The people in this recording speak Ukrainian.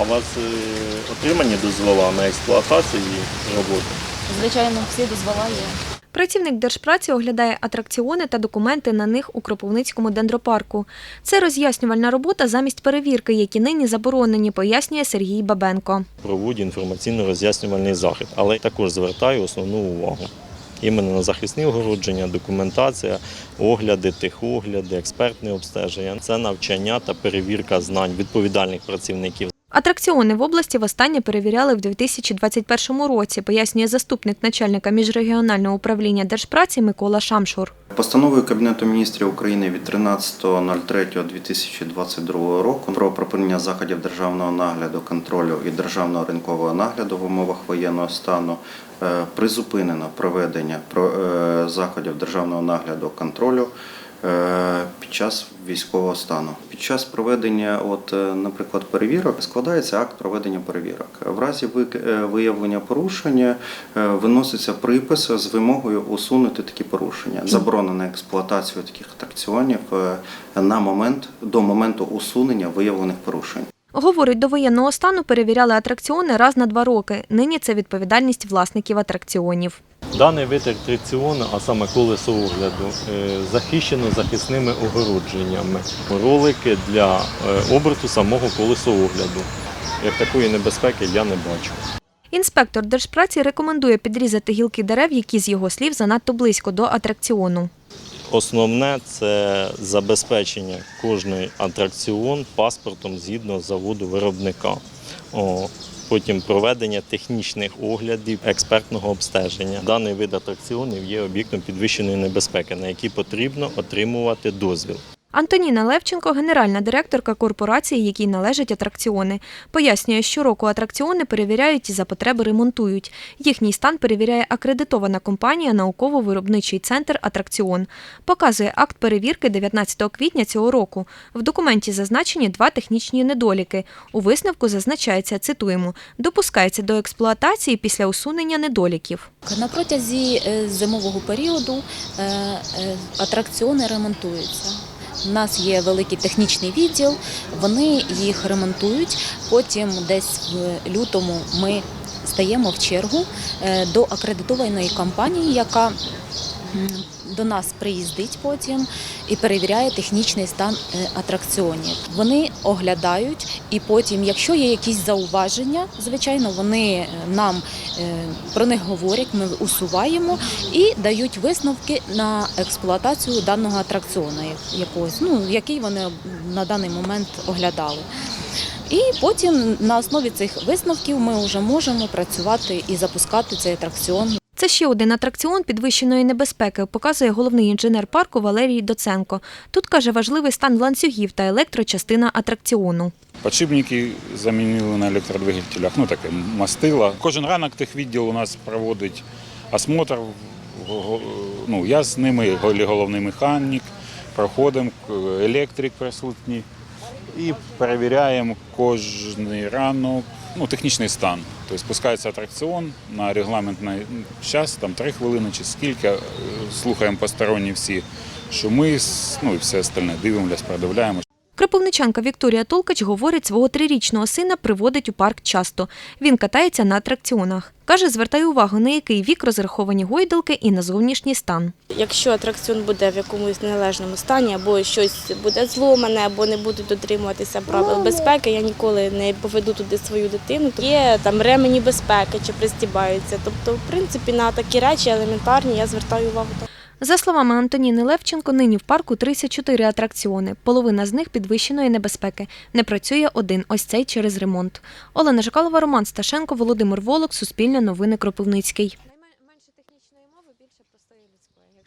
А у вас е, отримані дозвола на експлуатацію і роботу? Звичайно, всі дозвола є. Працівник держпраці оглядає атракціони та документи на них у Кропивницькому дендропарку. Це роз'яснювальна робота замість перевірки, які нині заборонені, пояснює Сергій Бабенко. Проводять інформаційно-роз'яснювальний захід, але також звертаю основну увагу. Іменно на захисні огородження, документація, огляди, техогляди, експертне обстеження. Це навчання та перевірка знань відповідальних працівників. Атракціони в області востаннє перевіряли в 2021 році, пояснює заступник начальника міжрегіонального управління держпраці Микола Шамшур. Постановою Кабінету міністрів України від 13.03.2022 року про припинення заходів державного нагляду, контролю і державного ринкового нагляду в умовах воєнного стану е, призупинено проведення про- е, заходів державного нагляду контролю е, під час військового стану. Під час проведення, от, е, наприклад, перевірок складається акт проведення перевірок. В разі е, виявлення порушення е, виноситься припис з вимогою усунути такі порушення. Заборонена експлуатацію таких атракціонів на момент до моменту усунення виявлених порушень. Говорить, до воєнного стану перевіряли атракціони раз на два роки. Нині це відповідальність власників атракціонів. Даний вид атракціону, а саме колесо огляду, е, захищено захисними огородженнями. Ролики для е, оберту самого колесоогляду. Як такої небезпеки я не бачу. Інспектор держпраці рекомендує підрізати гілки дерев, які з його слів занадто близько до атракціону. Основне це забезпечення кожний атракціон паспортом згідно заводу виробника. Потім проведення технічних оглядів, експертного обстеження. Даний вид атракціонів є об'єктом підвищеної небезпеки, на який потрібно отримувати дозвіл. Антоніна Левченко, генеральна директорка корпорації, якій належать атракціони, пояснює, щороку атракціони перевіряють і за потреби ремонтують. Їхній стан перевіряє акредитована компанія Науково-виробничий центр Атракціон. Показує акт перевірки 19 квітня цього року. В документі зазначені два технічні недоліки. У висновку зазначається, цитуємо, допускається до експлуатації після усунення недоліків. На протязі е, зимового періоду е, е, атракціони ремонтуються. У нас є великий технічний відділ, вони їх ремонтують. Потім десь в лютому ми стаємо в чергу е, до акредитованої компанії, яка до нас приїздить потім і перевіряє технічний стан е, атракціонів. Вони оглядають, і потім, якщо є якісь зауваження, звичайно, вони е, нам е, про них говорять, ми усуваємо і дають висновки на експлуатацію даного атракціону, якогось, ну який вони на даний момент оглядали. І потім на основі цих висновків ми вже можемо працювати і запускати цей атракціон Це ще один атракціон підвищеної небезпеки, показує головний інженер парку Валерій Доценко. Тут каже важливий стан ланцюгів та електрочастина атракціону. Подшипники замінили на електродвигателях, ну таке мастила. Кожен ранок техвідділ у нас проводить осмотр. Ну, я з ними головний механік, проходимо електрик присутній і перевіряємо кожен ранок ну, технічний стан. Тобто спускається атракціон на регламентний час, там 3 хвилини чи скільки, е, слухаємо посторонні всі шуми, ну і все остальне, дивимося, продивляємо. Кропивничанка Вікторія Толкач говорить, свого трирічного сина приводить у парк часто. Він катається на атракціонах. Каже, звертає увагу, на який вік розраховані гойдалки і на зовнішній стан. Якщо атракціон буде в якомусь неналежному стані, або щось буде зломане, або не будуть дотримуватися правил безпеки, я ніколи не поведу туди свою дитину. Є там ремені безпеки чи пристібаються. Тобто, в принципі, на такі речі елементарні я звертаю увагу. За словами Антоніни Левченко, нині в парку 34 атракціони. Половина з них підвищеної небезпеки. Не працює один, ось цей через ремонт. Олена Жикалова, Роман Сташенко, Володимир Волок, Суспільне новини Кропивницький.